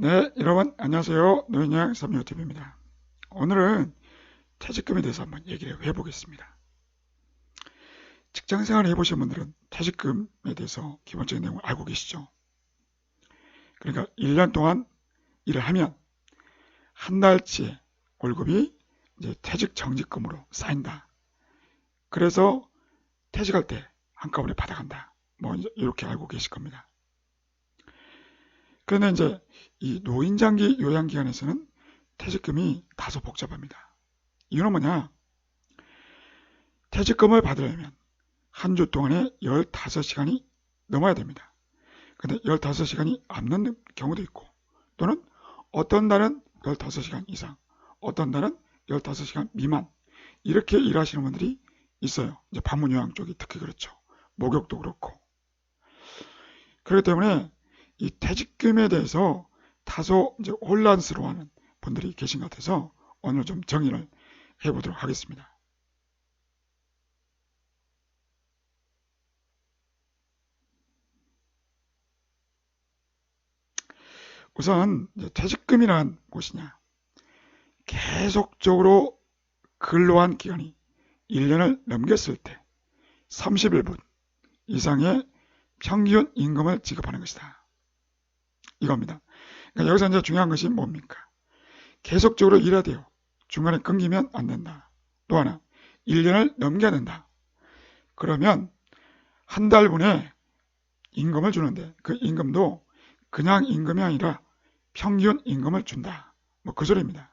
네, 여러분 안녕하세요. 노인양 삼육TV입니다. 오늘은 퇴직금에 대해서 한번 얘기를 해보겠습니다. 직장생활을 해보신 분들은 퇴직금에 대해서 기본적인 내용을 알고 계시죠? 그러니까 1년 동안 일을 하면 한 달치 월급이 이제 퇴직 정직금으로 쌓인다. 그래서 퇴직할 때 한꺼번에 받아간다. 뭐 이렇게 알고 계실 겁니다. 그런데 이제 이 노인장기 요양기관에서는 퇴직금이 다소 복잡합니다. 이유는 뭐냐? 퇴직금을 받으려면 한 주 동안에 15시간이 넘어야 됩니다. 근데 15시간이 안 넘는 경우도 있고 또는 어떤 달은 15시간 이상, 어떤 달은 15시간 미만 이렇게 일하시는 분들이 있어요. 이제 반문요양 쪽이 특히 그렇죠. 목욕도 그렇고. 그렇기 때문에 이 퇴직금에 대해서 다소 이제 혼란스러워하는 분들이 계신 것 같아서 오늘 좀 정의를 해보도록 하겠습니다. 우선 퇴직금이란 무엇이냐? 계속적으로 근로한 기간이 1년을 넘겼을 때 30일분 이상의 평균 임금을 지급하는 것이다. 이겁니다. 그러니까 여기서 이제 중요한 것이 뭡니까? 계속적으로 일해야 돼요. 중간에 끊기면 안 된다. 또 하나, 1년을 넘겨야 된다. 그러면 한 달분에 임금을 주는데 그 임금도 그냥 임금이 아니라 평균 임금을 준다. 뭐 그 소리입니다.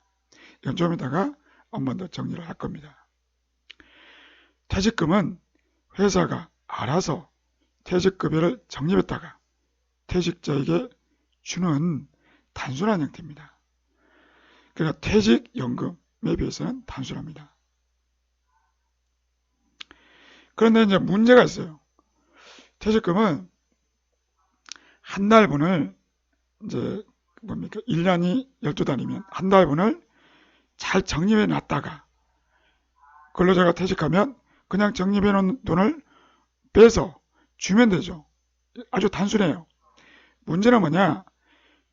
이건 좀 이따가 한 번 더 정리를 할 겁니다. 퇴직금은 회사가 알아서 퇴직급여를 적립했다가 퇴직자에게 주는 단순한 형태입니다. 그러니까 퇴직연금에 비해서는 단순합니다. 그런데 이제 문제가 있어요. 퇴직금은 한 달분을 이제 뭡니까? 1년이 12달이면 한 달분을 잘 정립해 놨다가 근로자가 퇴직하면 그냥 정립해 놓은 돈을 빼서 주면 되죠. 아주 단순해요. 문제는 뭐냐?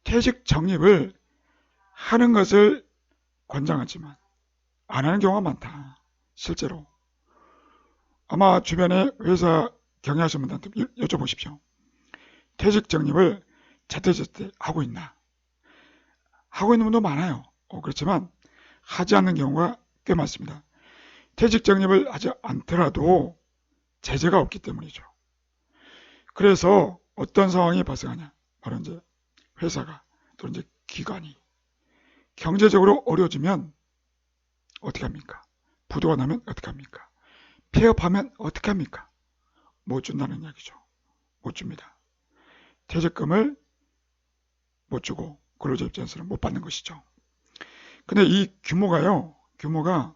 퇴직 적립을 하는 것을 권장하지만 안 하는 경우가 많다. 실제로. 아마 주변에 회사 경영하시는 분들한테 여쭤보십시오. 퇴직 적립을 제때제때 하고 있나? 하고 있는 분도 많아요. 어, 그렇지만 하지 않는 경우가 꽤 많습니다. 퇴직 적립을 하지 않더라도 제재가 없기 때문이죠. 그래서 어떤 상황이 발생하냐? 바로 이제 회사가 또 이제 기관이 경제적으로 어려워지면 어떻게 합니까? 부도가 나면 어떻게 합니까? 폐업하면 어떻게 합니까? 못 준다는 이야기죠. 못 줍니다. 퇴직금을 못 주고 근로자 입장에서는 못 받는 것이죠. 근데 이 규모가요, 규모가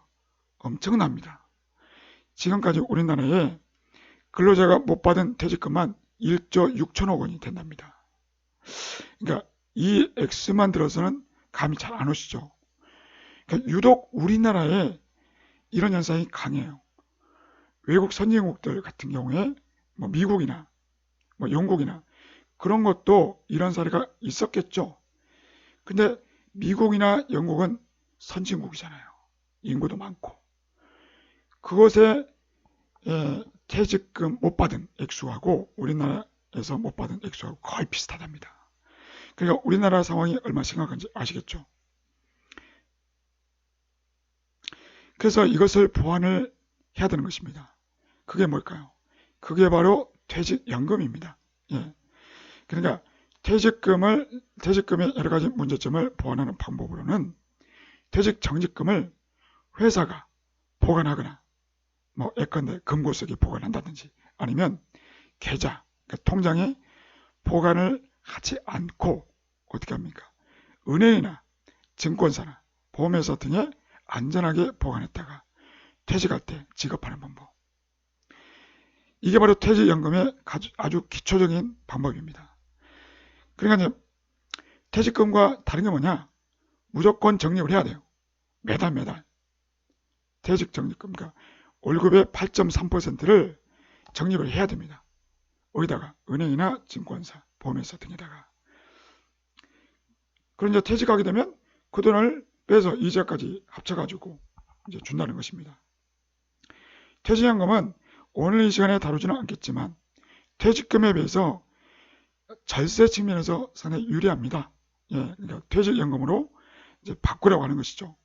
엄청납니다. 지금까지 우리나라에 근로자가 못 받은 퇴직금만 1조 6천억 원이 된답니다. 그러니까 이 액수만 들어서는 감이 잘 안 오시죠. 그러니까 유독 우리나라에 이런 현상이 강해요. 외국 선진국들 같은 경우에 뭐 미국이나 뭐 영국이나 그런 것도 이런 사례가 있었겠죠. 근데 미국이나 영국은 선진국이잖아요. 인구도 많고. 그것에 퇴직금 못 받은 액수하고 우리나라에서 못 받은 액수하고 거의 비슷하답니다. 그러니까 우리나라 상황이 얼마나 심각한지 아시겠죠? 그래서 이것을 보완을 해야 되는 것입니다. 그게 뭘까요? 그게 바로 퇴직연금입니다. 예. 그러니까 퇴직금을 퇴직금의 여러 가지 문제점을 보완하는 방법으로는 퇴직 정직금을 회사가 보관하거나 뭐 예컨대 금고 속에 보관한다든지 아니면 계좌 그러니까 통장에 보관을 하지 않고 어떻게 합니까? 은행이나 증권사나 보험회사 등에 안전하게 보관했다가 퇴직할 때 지급하는 방법. 이게 바로 퇴직연금의 아주 기초적인 방법입니다. 그러니까 이제 퇴직금과 다른 게 뭐냐? 무조건 적립을 해야 돼요. 매달 매달. 퇴직 적립금. 그러니까 월급의 8.3%를 적립을 해야 됩니다. 어디다가? 은행이나 증권사, 보험회사 등에다가. 그런 이제 퇴직하게 되면 그 돈을 빼서 이자까지 합쳐가지고 이제 준다는 것입니다. 퇴직연금은 오늘 이 시간에 다루지는 않겠지만 퇴직금에 비해서 절세 측면에서 상당히 유리합니다. 예, 그러니까 퇴직연금으로 이제 바꾸려고 하는 것이죠.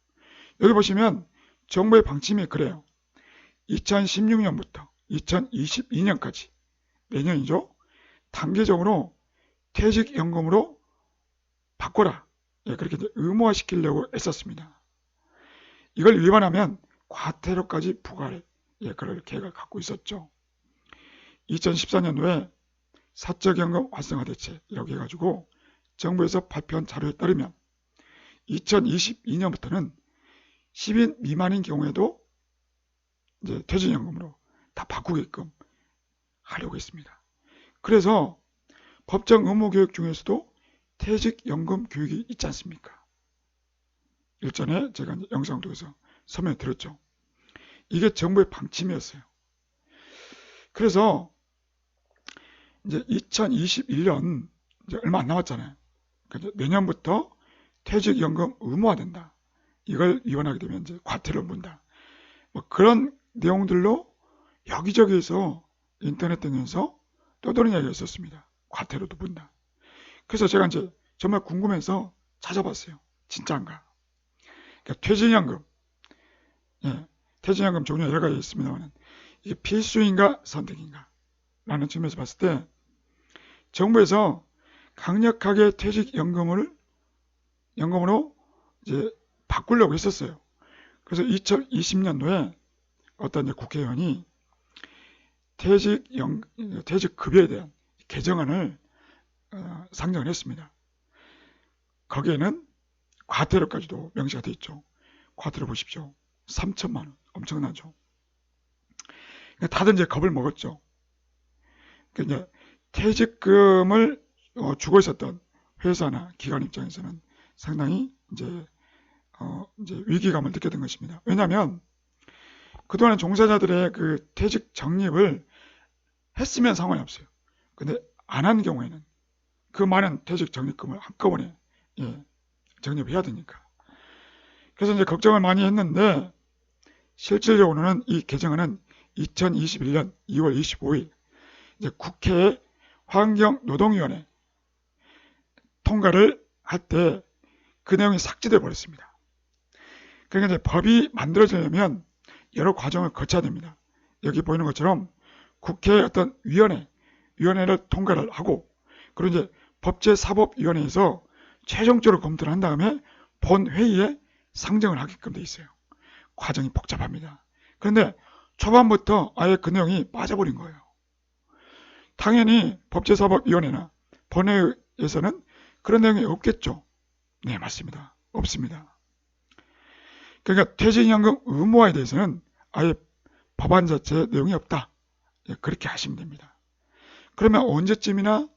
여기 보시면 정부의 방침이 그래요. 2016년부터 2022년까지 내년이죠. 단계적으로 퇴직연금으로 바꿔라. 예, 그렇게 의무화시키려고 했었습니다. 이걸 위반하면 과태료까지 부과할 예, 그럴 계획을 갖고 있었죠. 2014년도에 사적연금 활성화 대책 이라고 해가지고 정부에서 발표한 자료에 따르면 2022년부터는 10인 미만인 경우에도 이제 퇴직연금으로 다 바꾸게끔 하려고 했습니다. 그래서 법정 의무 교육 중에서도 퇴직연금 교육이 있지 않습니까? 일전에 제가 영상 통해서 설명 드렸죠. 이게 정부의 방침이었어요. 그래서 이제 2021년 이제 얼마 안 남았잖아요. 그러니까 내년부터 퇴직연금 의무화된다. 이걸 위반하게 되면 이제 과태료 문다. 뭐 그런 내용들로 여기저기에서 인터넷 등에서 떠도는 이야기가 있었습니다. 과태료도 문다. 그래서 제가 이제 정말 궁금해서 찾아봤어요. 진짜인가? 그러니까 퇴직연금, 예, 퇴직연금 종류 여러 가지 있습니다만 이게 필수인가 선택인가? 라는 측면에서 봤을 때 정부에서 강력하게 퇴직연금을 연금으로 이제 바꾸려고 했었어요. 그래서 2020년도에 어떤 국회의원이 퇴직 연, 퇴직급여에 대한 개정안을 어, 상정을 했습니다. 거기에는 과태료까지도 명시가 되어 있죠. 과태료 보십시오. 3천만 원. 엄청나죠. 그러니까 다들 이제 겁을 먹었죠. 그러니까 이제 퇴직금을 어, 주고 있었던 회사나 기관 입장에서는 상당히 이제 어, 이제 위기감을 느꼈던 것입니다. 왜냐하면 그동안 종사자들의 그 퇴직 적립을 했으면 상관이 없어요. 근데 안 한 경우에는 그 많은 퇴직 적립금을 한꺼번에 예, 적립해야 되니까. 그래서 이제 걱정을 많이 했는데 실질적으로는 이 개정안은 2021년 2월 25일 이제 국회 환경노동위원회 통과를 할 때 그 내용이 삭제돼 버렸습니다. 그러니까 이제 법이 만들어지려면 여러 과정을 거쳐야 됩니다. 여기 보이는 것처럼 국회 어떤 위원회, 위원회를 통과를 하고 그리고 이제 법제사법위원회에서 최종적으로 검토를 한 다음에 본 회의에 상정을 하게끔 돼 있어요. 과정이 복잡합니다. 그런데 초반부터 아예 그 내용이 빠져버린 거예요. 당연히 법제사법위원회나 본회의에서는 그런 내용이 없겠죠. 네, 맞습니다. 없습니다. 그러니까 퇴직연금 의무화에 대해서는 아예 법안 자체에 내용이 없다. 예, 그렇게 하시면 됩니다. 그러면 언제쯤이나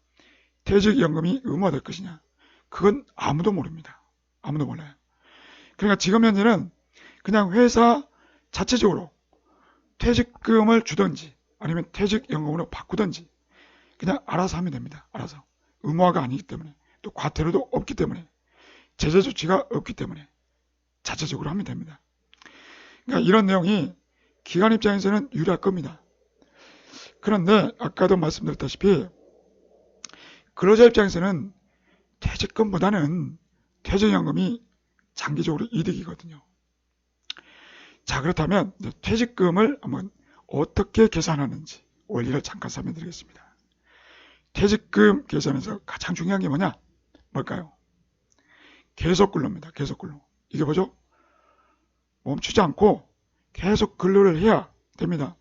퇴직연금이 의무화될 것이냐? 그건 아무도 모릅니다. 아무도 몰라요. 그러니까 지금 현재는 그냥 회사 자체적으로 퇴직금을 주든지 아니면 퇴직연금으로 바꾸든지 그냥 알아서 하면 됩니다. 알아서. 의무화가 아니기 때문에 또 과태료도 없기 때문에 제재 조치가 없기 때문에 자체적으로 하면 됩니다. 그러니까 이런 내용이 기관 입장에서는 유리할 겁니다. 그런데 아까도 말씀드렸다시피 근로자 입장에서는 퇴직금보다는 퇴직연금이 장기적으로 이득이거든요. 자 그렇다면 퇴직금을 한번 어떻게 계산하는지 원리를 잠깐 설명드리겠습니다. 퇴직금 계산에서 가장 중요한 게 뭐냐? 뭘까요? 계속 근로입니다. 계속 근로. 이게 뭐죠? 멈추지 않고 계속 근로를 해야 됩니다.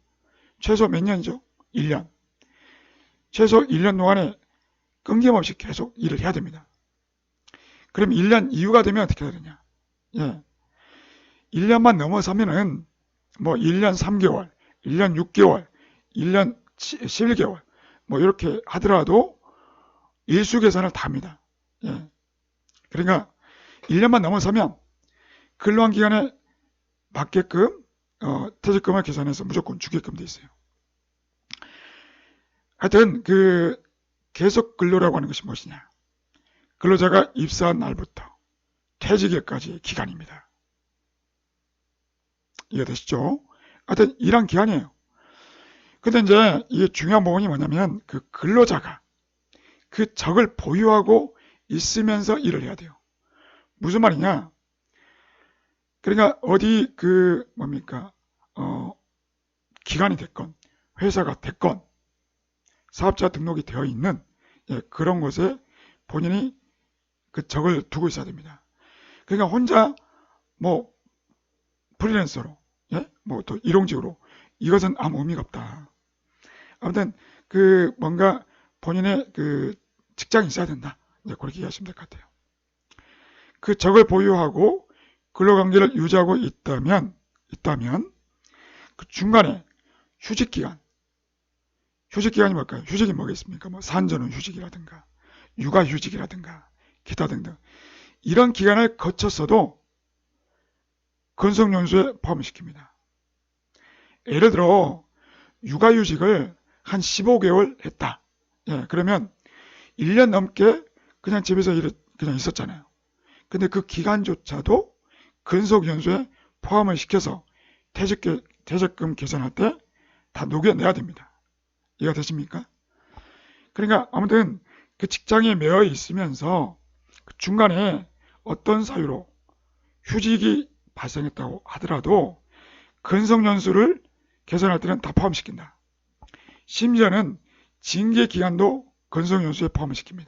최소 몇 년이죠? 1년. 최소 1년 동안에 끊김없이 계속 일을 해야 됩니다. 그럼 1년 이후가 되면 어떻게 되느냐? 예. 1년만 넘어서면은 뭐 1년 3개월, 1년 6개월, 1년 11개월 뭐 이렇게 하더라도 일수 계산을 다 합니다. 예. 그러니까 1년만 넘어서면 근로한 기간에 맞게끔 어, 퇴직금을 계산해서 무조건 주게끔 돼 있어요. 하여튼 그 계속 근로라고 하는 것이 무엇이냐? 근로자가 입사한 날부터 퇴직일까지의 기간입니다. 이해되시죠? 하여튼 일한 기간이에요. 근데 이제 이게 중요한 부분이 뭐냐면 그 근로자가 그 적을 보유하고 있으면서 일을 해야 돼요. 무슨 말이냐? 그러니까 어디 그 뭡니까? 어 기관이 됐건 회사가 됐건 사업자 등록이 되어 있는 예, 그런 곳에 본인이 그 적을 두고 있어야 됩니다. 그러니까 혼자 뭐 프리랜서로 예? 뭐또 일용직으로 이것은 아무 의미가 없다. 아무튼 그 뭔가 본인의 그 직장이 있어야 된다. 이제 그렇게 이해하시면 될 것 같아요. 그 적을 보유하고 근로관계를 유지하고 있다면 있다면 그 중간에 휴직 기간 휴직 기간이 뭘까요? 휴직이 뭐겠습니까? 뭐 산전후 휴직이라든가 육아 휴직이라든가 기타 등등 이런 기간을 거쳤어도 근속연수에 포함시킵니다. 예를 들어 육아휴직을 한 15개월 했다. 예, 그러면 1년 넘게 그냥 집에서 일 그냥 있었잖아요. 근데 그 기간조차도 근속연수에 포함을 시켜서 퇴직, 퇴직금 계산할 때 다 녹여내야 됩니다. 이해가 되십니까? 그러니까 아무튼 그 직장에 매여 있으면서 그 중간에 어떤 사유로 휴직이 발생했다고 하더라도 근속연수를 계산할 때는 다 포함시킨다. 심지어는 징계 기간도 근속연수에 포함을 시킵니다.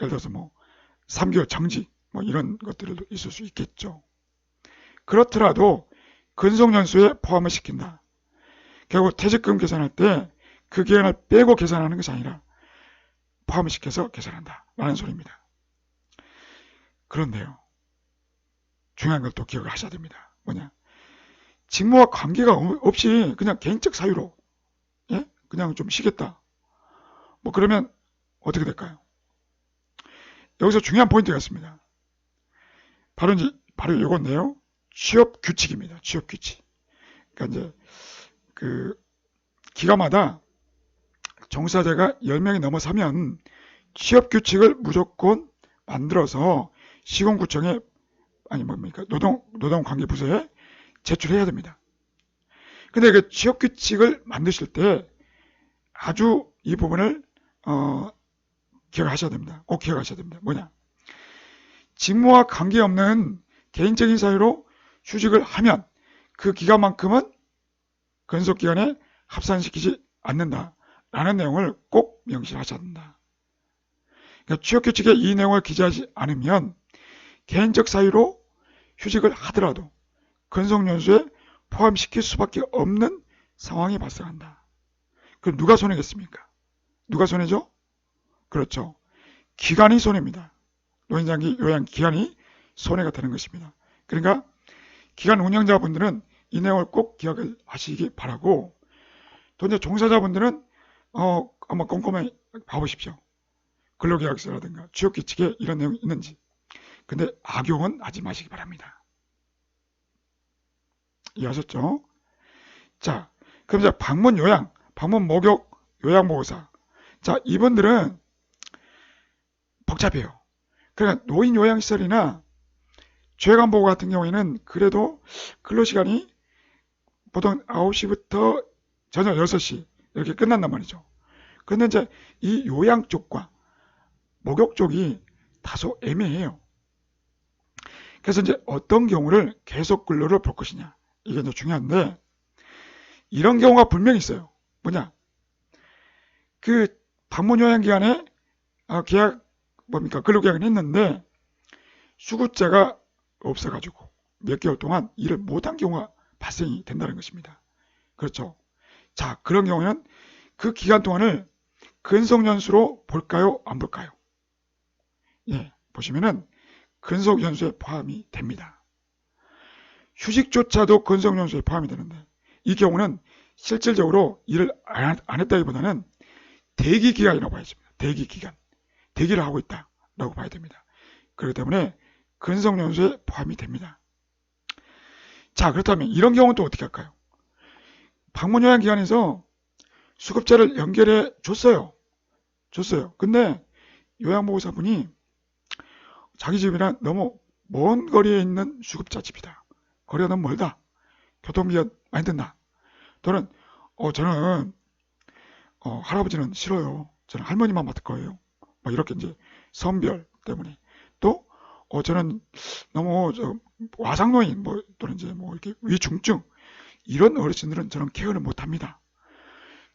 예를 들어서 뭐 3개월 정지 뭐 이런 것들도 있을 수 있겠죠. 그렇더라도 근속연수에 포함을 시킨다. 결국 퇴직금 계산할 때 그 기간을 빼고 계산하는 것이 아니라 포함을 시켜서 계산한다. 라는 소리입니다. 그런데요. 중요한 걸 또 기억을 하셔야 됩니다. 뭐냐. 직무와 관계가 없이 그냥 개인적 사유로 예? 그냥 좀 쉬겠다. 뭐 그러면 어떻게 될까요? 여기서 중요한 포인트가 있습니다. 바로 이제 바로 이건데요. 취업 규칙입니다. 취업 규칙. 그러니까 이제 그 기가마다 종사자가 10명이 넘어서면 취업 규칙을 무조건 만들어서 시공구청에 아니 뭡니까 노동 노동관계부서에 제출해야 됩니다. 근데 그 취업 규칙을 만드실 때 아주 이 부분을 어, 기억하셔야 됩니다. 꼭 기억하셔야 됩니다. 뭐냐? 직무와 관계없는 개인적인 사유로 휴직을 하면 그 기간만큼은 근속기간에 합산시키지 않는다 라는 내용을 꼭 명시하셔야 된다. 그러니까 취업규칙에 이 내용을 기재하지 않으면 개인적 사유로 휴직을 하더라도 근속연수에 포함시킬 수밖에 없는 상황이 발생한다. 그럼 누가 손해겠습니까? 누가 손해죠? 그렇죠. 기관이 손해입니다. 노인장기 요양 기관이 손해가 되는 것입니다. 그러니까 기관 운영자분들은 이 내용을 꼭 기억을 하시기 바라고 또 이제 종사자분들은 어 한번 꼼꼼히 봐보십시오. 근로계약서라든가 취업규칙에 이런 내용이 있는지. 근데 악용은 하지 마시기 바랍니다. 이해하셨죠? 자, 그럼 이제 방문 요양, 방문 목욕 요양보호사. 자, 이분들은 복잡해요. 그러니까 노인 요양시설이나 죄관보호 같은 경우에는 그래도 근로시간이 보통 9시부터 저녁 6시 이렇게 끝난단 말이죠. 그런데 이제 이 요양 쪽과 목욕 쪽이 다소 애매해요. 그래서 이제 어떤 경우를 계속 근로를 볼 것이냐. 이게 이제 중요한데, 이런 경우가 분명히 있어요. 뭐냐. 그 방문 요양 기간에 아, 계약, 뭡니까, 근로계약을 했는데, 수급자가 없어가지고 몇 개월 동안 일을 못한 경우가 발생이 된다는 것입니다. 그렇죠. 자, 그런 경우는 그 기간 동안을 근속연수로 볼까요? 안 볼까요? 예, 보시면은 근속연수에 포함이 됩니다. 휴직조차도 근속연수에 포함이 되는데 이 경우는 실질적으로 일을 안 했다기보다는 대기기간이라고 봐야 됩니다. 대기기간. 대기를 하고 있다라고 봐야 됩니다. 그렇기 때문에 근속연수에 포함이 됩니다. 자 그렇다면 이런 경우는 또 어떻게 할까요? 방문 요양 기관에서 수급자를 연결해 줬어요. 줬어요. 근데 요양보호사분이 자기 집이랑 너무 먼 거리에 있는 수급자 집이다. 거리가 너무 멀다. 교통비가 많이 든다. 또는 어 저는 어 할아버지는 싫어요. 저는 할머니만 맡을 거예요. 뭐 이렇게 이제 선별 때문에 또 어 저는 너무 저 와상노인 뭐 또는 이제 뭐 이렇게 위중증 이런 어르신들은 저는 케어를 못 합니다.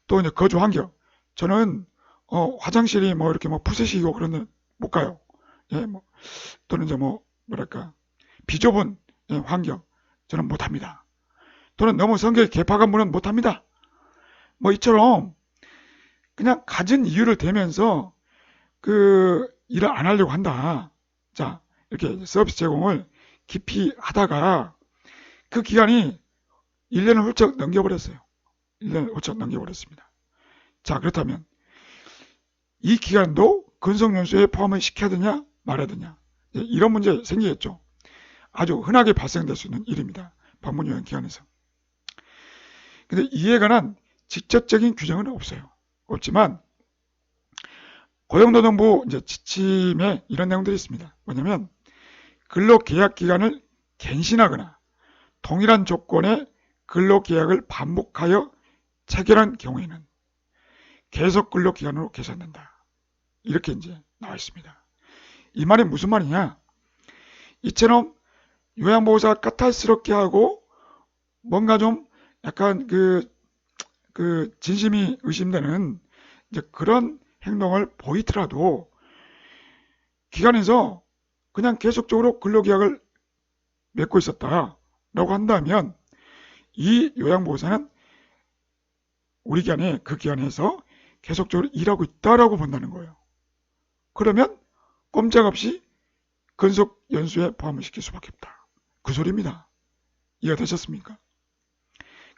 또 이제 거주 환경 저는 어 화장실이 뭐 이렇게 뭐 푸세식이고 그런 데 못 가요. 예, 뭐 또는 이제 뭐 뭐랄까 비좁은 예, 환경 저는 못 합니다. 또는 너무 성격이 개파간 분은 못 합니다. 뭐 이처럼 그냥 가진 이유를 대면서 그 일을 안 하려고 한다. 자, 이렇게 서비스 제공을 깊이 하다가 그 기간이 1년을 훌쩍 넘겨버렸어요. 1년을 훌쩍 넘겨버렸습니다. 자, 그렇다면 이 기간도 근속연수에 포함을 시켜야 되냐 말아야 되냐 예, 이런 문제 생기겠죠. 아주 흔하게 발생될 수 있는 일입니다. 방문요양 기간에서. 근데 이에 관한 직접적인 규정은 없어요. 없지만 고용노동부 이제 지침에 이런 내용들이 있습니다. 뭐냐면 근로계약 기간을 갱신하거나 동일한 조건의 근로계약을 반복하여 체결한 경우에는 계속 근로기간으로 계산된다. 이렇게 이제 나와 있습니다. 이 말이 무슨 말이냐? 이처럼 요양보호사가 까탈스럽게 하고 뭔가 좀 약간 그, 그 진심이 의심되는 이제 그런 행동을 보이더라도 기관에서 그냥 계속적으로 근로계약을 맺고 있었다라고 한다면 이 요양보호사는 우리 기관에 그 기관에서 계속적으로 일하고 있다라고 본다는 거예요. 그러면 꼼짝없이 근속 연수에 포함을 시킬 수밖에 없다. 그 소리입니다. 이해가 되셨습니까?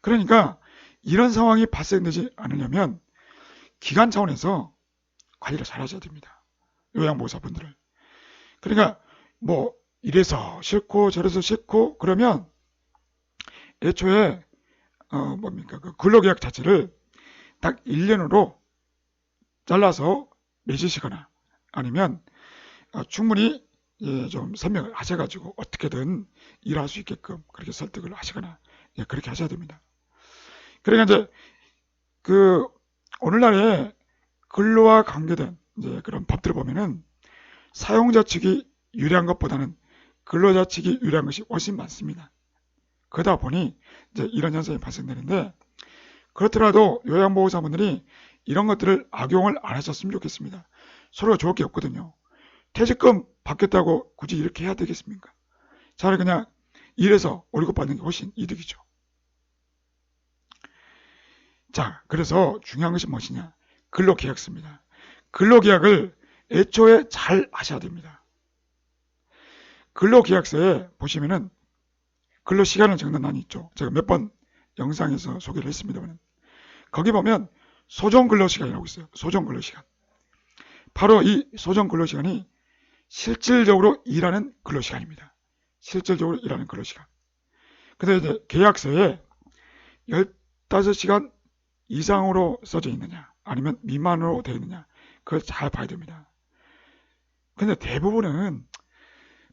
그러니까 이런 상황이 발생되지 않으려면 기관 차원에서 관리를 잘 하셔야 됩니다. 요양보호사분들을. 그러니까 뭐 이래서 싫고 저래서 싫고 그러면 애초에 어 뭡니까 그 근로계약 자체를 딱 1년으로 잘라서 맺으시거나 아니면 어, 충분히 예, 좀 설명을 하셔가지고 어떻게든 일할 수 있게끔 그렇게 설득을 하시거나 예, 그렇게 하셔야 됩니다. 그러니까 이제 그 오늘날에 근로와 관계된 이제 그런 법들을 보면은 사용자 측이 유리한 것보다는 근로자 측이 유리한 것이 훨씬 많습니다. 그러다 보니 이제 이런 현상이 발생되는데 그렇더라도 요양보호사분들이 이런 것들을 악용을 안 하셨으면 좋겠습니다. 서로가 좋을 게 없거든요. 퇴직금 받겠다고 굳이 이렇게 해야 되겠습니까? 차라리 그냥 일해서 월급 받는 게 훨씬 이득이죠. 자, 그래서 중요한 것이 무엇이냐? 근로계약서입니다. 근로계약을 애초에 잘 하셔야 됩니다. 근로계약서에 보시면은 근로 시간을 적는 란이 있죠. 제가 몇 번 영상에서 소개를 했습니다만 거기 보면 소정 근로 시간이라고 있어요. 소정 근로 시간. 바로 이 소정 근로 시간이 실질적으로 일하는 근로 시간입니다. 실질적으로 일하는 근로 시간. 근데 이제 계약서에 15시간 이상으로 써져 있느냐 아니면 미만으로 되어 있느냐 그걸 잘 봐야 됩니다. 근데 대부분은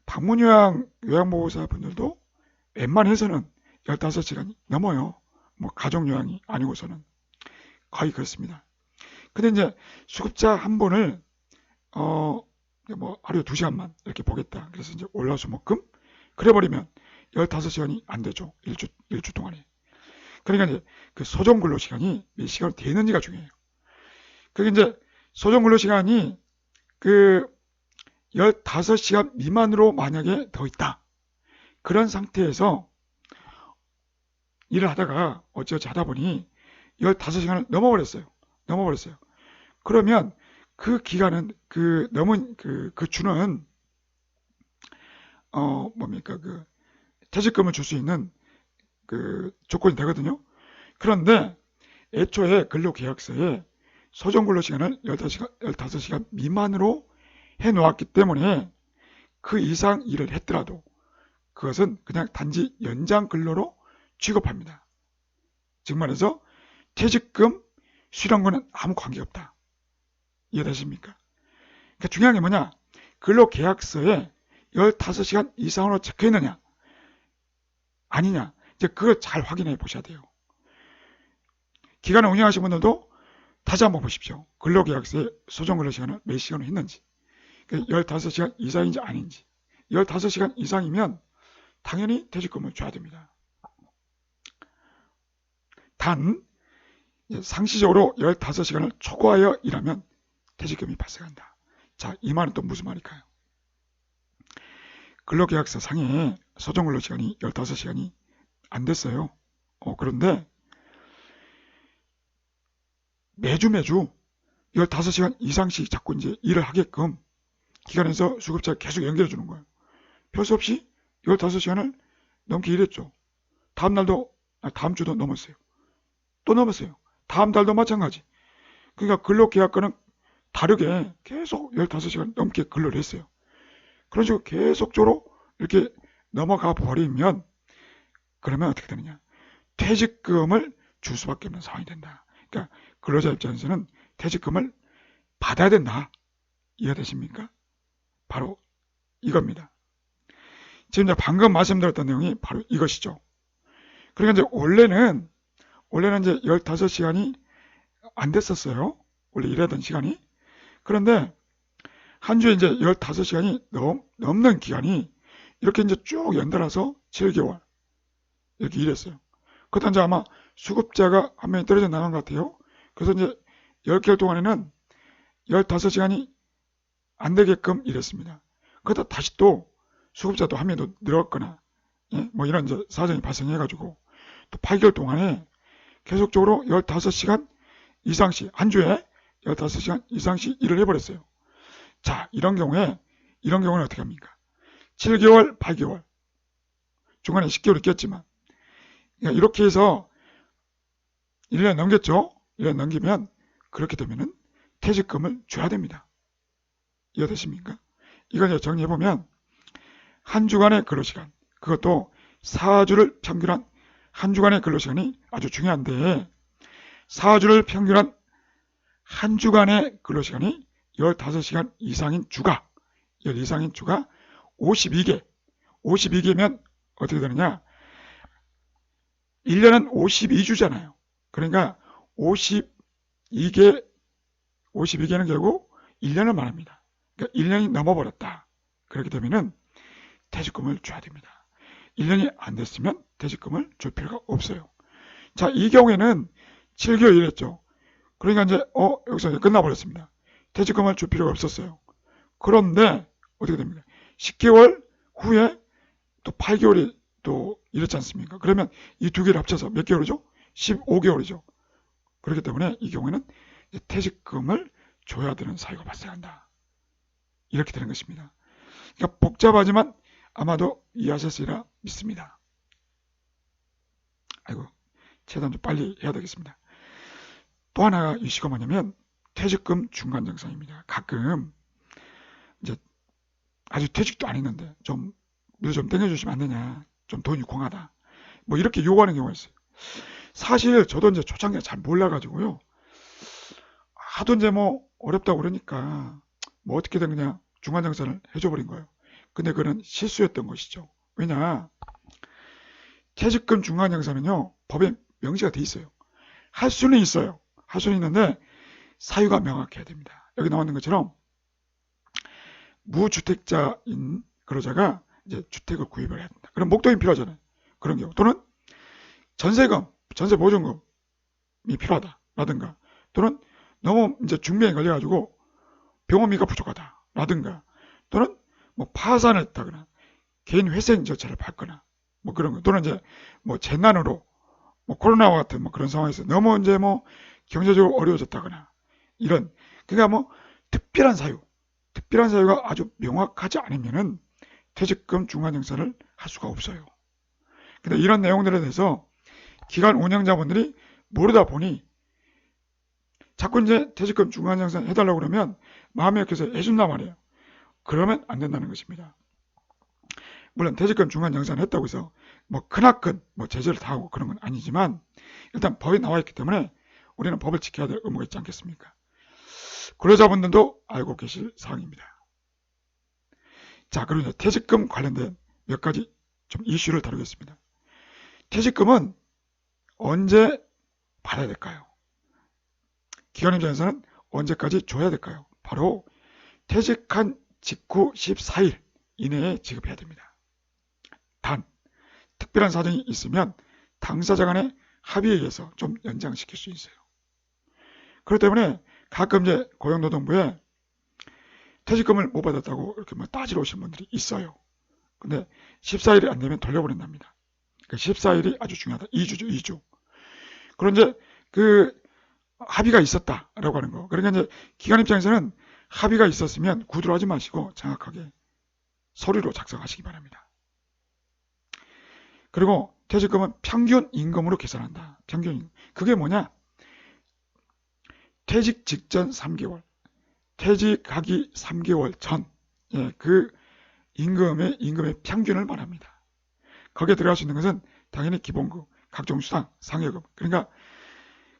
방문요양 요양보호사 분들도 웬만해서는 15시간이 넘어요. 뭐 가족 요양이 아니고서는 거의 그렇습니다. 근데 이제 수급자 한 분을 어 뭐 하루에 2시간만 이렇게 보겠다. 그래서 이제 올라수목금 그래 버리면 15시간이 안 되죠. 일주 일주 동안에. 그러니까 이제 그 소정 근로 시간이 몇 시간 되는지가 중요해요. 그게 이제 소정 근로 시간이 그 15시간 미만으로 만약에 더 있다. 그런 상태에서 일을 하다가 어찌어찌 하다 보니 15시간을 넘어버렸어요. 넘어버렸어요. 그러면 그 기간은 그 넘은 그, 그 주는 어 뭡니까 그 퇴직금을 줄 수 있는 그 조건이 되거든요. 그런데 애초에 근로계약서에 소정 근로시간을 15시간, 15시간 미만으로 해 놓았기 때문에 그 이상 일을 했더라도 그것은 그냥 단지 연장 근로로 취급합니다. 즉 말해서 퇴직금, 수령과는 아무 관계 없다. 이해되십니까? 그러니까 중요한 게 뭐냐? 근로계약서에 15시간 이상으로 적혀 있느냐 아니냐 이제 그걸 잘 확인해 보셔야 돼요. 기간을 운영하신 분들도 다시 한번 보십시오. 근로계약서에 소정 근로시간을 몇 시간을 했는지 15시간 이상인지 아닌지 15시간 이상이면 당연히 퇴직금을 줘야 됩니다. 단 상시적으로 15시간을 초과하여 일하면 퇴직금이 발생한다. 자, 이 말은 또 무슨 말일까요? 근로계약서 상에 소정근로시간이 15시간이 안 됐어요. 어, 그런데 매주 매주 15시간 이상씩 자꾸 이제 일을 하게끔 기관에서 수급자가 계속 연결해 주는 거예요. 별 수 없이 15시간을 넘게 일했죠. 다음 날도, 아, 다음 주도 넘었어요. 또 넘었어요. 다음 달도 마찬가지. 그러니까 근로계약과는 다르게 계속 15시간 넘게 근로를 했어요. 그런 식으로 계속적으로 이렇게 넘어가 버리면 그러면 어떻게 되느냐. 퇴직금을 줄 수밖에 없는 상황이 된다. 그러니까 근로자 입장에서는 퇴직금을 받아야 된다. 이해되십니까? 바로 이겁니다. 지금 방금 말씀드렸던 내용이 바로 이것이죠. 그러니까 이제 원래는 원래는 이제 15시간이 안 됐었어요. 원래 일하던 시간이. 그런데 한 주에 이제 15시간이 넘, 넘는 기간이 이렇게 이제 쭉 연달아서 7개월 이렇게 일했어요. 그때 이제 아마 수급자가 한 명이 떨어져 나간 것 같아요. 그래서 이제 10개월 동안에는 15시간이 안 되게끔 일했습니다. 그러다 다시 또 수급자도 한 명도 늘었거나 예? 뭐 이런 이제 사정이 발생해가지고 또 8개월 동안에 계속적으로 15시간 이상씩 한 주에 15시간 이상씩 일을 해버렸어요. 자 이런 경우에 이런 경우는 어떻게 합니까? 7개월, 8개월 중간에 10개월이 꼈지만 그러니까 이렇게 해서 1년 넘겼죠? 1년 넘기면 그렇게 되면은 퇴직금을 줘야 됩니다. 이해되십니까? 이걸 정리해보면 한 주간의 근로시간 그것도 4주를 평균한 한 주간의 근로시간이 아주 중요한데 4주를 평균한 한 주간의 근로시간이 15시간 이상인 주가 1 이상인 주가 52개 52개면 어떻게 되느냐 1년은 52주잖아요. 그러니까 52개 52개는 결국 1년을 말합니다. 그러니까 1년이 넘어버렸다. 그렇게 되면은 퇴직금을 줘야 됩니다. 1년이 안 됐으면 퇴직금을 줄 필요가 없어요. 자, 이 경우에는 7개월 일했죠. 그러니까 이제 어 여기서 이제 끝나버렸습니다. 퇴직금을 줄 필요가 없었어요. 그런데 어떻게 됩니까? 10개월 후에 또 8개월이 또 이렇지 않습니까? 그러면 이 두 개를 합쳐서 몇 개월이죠? 15개월이죠. 그렇기 때문에 이 경우에는 퇴직금을 줘야 되는 사유가 발생한다. 이렇게 되는 것입니다. 그러니까 복잡하지만 아마도 이해하셨으리라 믿습니다. 아이고, 최대한 좀 빨리 해야 되겠습니다. 또 하나가 이슈가 뭐냐면 퇴직금 중간 정상입니다. 가끔 이제 아직 퇴직도 안 했는데 좀 누구 좀 땡겨주시면 안 되냐. 좀 돈이 공하다. 뭐 이렇게 요구하는 경우가 있어요. 사실 저도 이제 초창기에 잘 몰라가지고요. 하도 이제 뭐 어렵다고 그러니까 뭐 어떻게든 그냥 중간정산을 해줘버린 거예요. 근데 그는 실수였던 것이죠. 왜냐 퇴직금 중간정산은요 법에 명시가 돼 있어요. 할 수는 있어요. 할 수는 있는데 사유가 명확해야 됩니다. 여기 나오는 것처럼 무주택자인 근로자가 이제 주택을 구입을 해야 된다. 그럼 목돈이 필요하잖아요. 그런 경우 또는 전세금, 전세 보증금이 필요하다라든가 또는 너무 이제 중병에 걸려가지고 병원비가 부족하다라든가 또는 뭐 파산을 했다거나 개인 회생 절차를 밟거나 뭐 그런 거 또는 이제 뭐 재난으로 뭐 코로나와 같은 뭐 그런 상황에서 너무 이제 뭐 경제적으로 어려워졌다거나 이런 그러니까 뭐 특별한 사유 특별한 사유가 아주 명확하지 않으면은 퇴직금 중간정산을 할 수가 없어요. 근데 이런 내용들에 대해서 기관 운영자분들이 모르다 보니 자꾸 이제 퇴직금 중간정산 해달라고 그러면 마음에 약해서 해준단 말이에요. 그러면 안 된다는 것입니다. 물론 퇴직금 중간 정산 했다고 해서 뭐 크나큰 뭐 제재를 당하고 그런 건 아니지만 일단 법이 나와 있기 때문에 우리는 법을 지켜야 될 의무가 있지 않겠습니까? 근로자분들도 알고 계실 사항입니다. 자, 그리고 이제 퇴직금 관련된 몇 가지 좀 이슈를 다루겠습니다. 퇴직금은 언제 받아야 될까요? 기관 입장에서는 언제까지 줘야 될까요? 바로 퇴직한 직후 14일 이내에 지급해야 됩니다. 단, 특별한 사정이 있으면 당사자 간의 합의에 의해서 좀 연장시킬 수 있어요. 그렇기 때문에 가끔 이제 고용노동부에 퇴직금을 못 받았다고 이렇게 뭐 따지러 오신 분들이 있어요. 근데 14일이 안 되면 돌려보낸답니다. 그 14일이 아주 중요하다. 2주죠, 2주. 그런데 그 합의가 있었다라고 하는 거. 그러니까 이제 기관 입장에서는 합의가 있었으면 구두로 하지 마시고 정확하게 서류로 작성하시기 바랍니다. 그리고 퇴직금은 평균 임금으로 계산한다. 평균. 그게 뭐냐? 퇴직 직전 3개월, 퇴직하기 3개월 전, 예, 그 임금의, 임금의 평균을 말합니다. 거기에 들어갈 수 있는 것은 당연히 기본급, 각종 수당, 상여금. 그러니까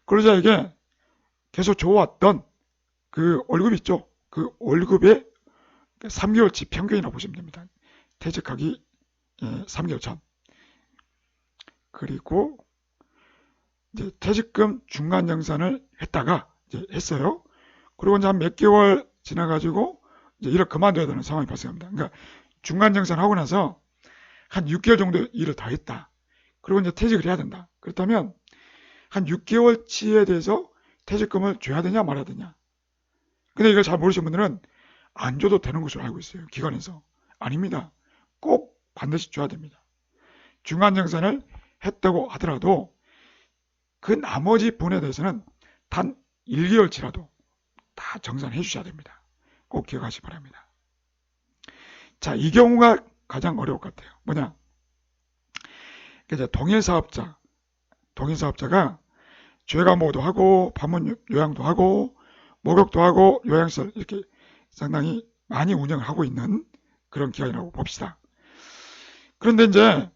근로자에게 계속 줘왔던 그 월급 있죠? 그 월급의 3개월치 평균이라고 보시면 됩니다. 퇴직하기 3개월 전. 그리고 이제 퇴직금 중간 정산을 했다가 이제 했어요. 그리고 이제 한 몇 개월 지나가지고 이제 일을 그만둬야 되는 상황이 발생합니다. 그러니까 중간 정산하고 나서 한 6개월 정도 일을 다 했다. 그리고 이제 퇴직을 해야 된다. 그렇다면 한 6개월치에 대해서 퇴직금을 줘야 되냐 말아야 되냐. 근데 이걸 잘 모르시는 분들은 안 줘도 되는 것으로 알고 있어요. 기관에서. 아닙니다. 꼭 반드시 줘야 됩니다. 중간 정산을 했다고 하더라도 그 나머지 분에 대해서는 단 1개월치라도 다 정산해 주셔야 됩니다. 꼭 기억하시기 바랍니다. 자, 이 경우가 가장 어려울 것 같아요. 뭐냐? 이제 동일 사업자, 동일 사업자가 죄가 모도 하고 방문 요양도 하고 목욕도 하고 요양시설 이렇게 상당히 많이 운영을 하고 있는 그런 기관이라고 봅시다. 그런데 이제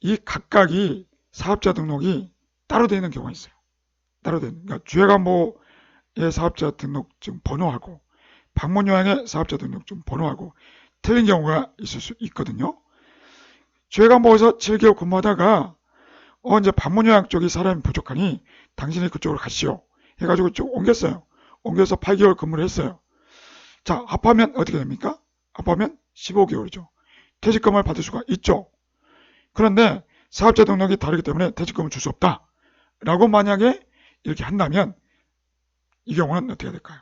이 각각이 사업자 등록이 따로 되어 있는 경우가 있어요. 따로 되는. 그러니까 주회관보의 사업자 등록증 번호하고 방문요양의 사업자 등록증 번호하고 틀린 경우가 있을 수 있거든요. 주회관보에서 7개월 근무하다가 어 이제 방문요양 쪽이 사람이 부족하니 당신이 그쪽으로 가시오. 해가지고 쭉 옮겼어요. 옮겨서 8개월 근무를 했어요. 자, 합하면 어떻게 됩니까? 합하면 15개월이죠. 퇴직금을 받을 수가 있죠. 그런데 사업자 등록이 다르기 때문에 퇴직금을 줄 수 없다. 라고 만약에 이렇게 한다면 이 경우는 어떻게 될까요?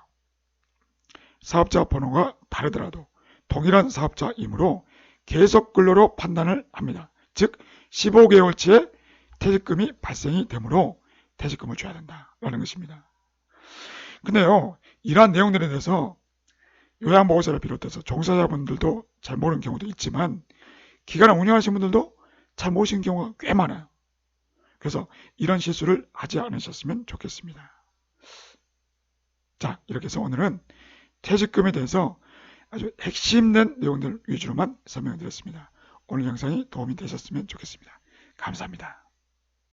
사업자 번호가 다르더라도 동일한 사업자이므로 계속 근로로 판단을 합니다. 즉 15개월치의 퇴직금이 발생이 되므로 퇴직금을 줘야 된다라는 것입니다. 근데요, 이러한 내용들에 대해서 요양보호사를 비롯해서 종사자분들도 잘 모르는 경우도 있지만 기관을 운영하시는 분들도 잘 모르시는 경우가 꽤 많아요. 그래서 이런 실수를 하지 않으셨으면 좋겠습니다. 자, 이렇게 해서 오늘은 퇴직금에 대해서 아주 핵심된 내용들 위주로만 설명드렸습니다. 오늘 영상이 도움이 되셨으면 좋겠습니다. 감사합니다.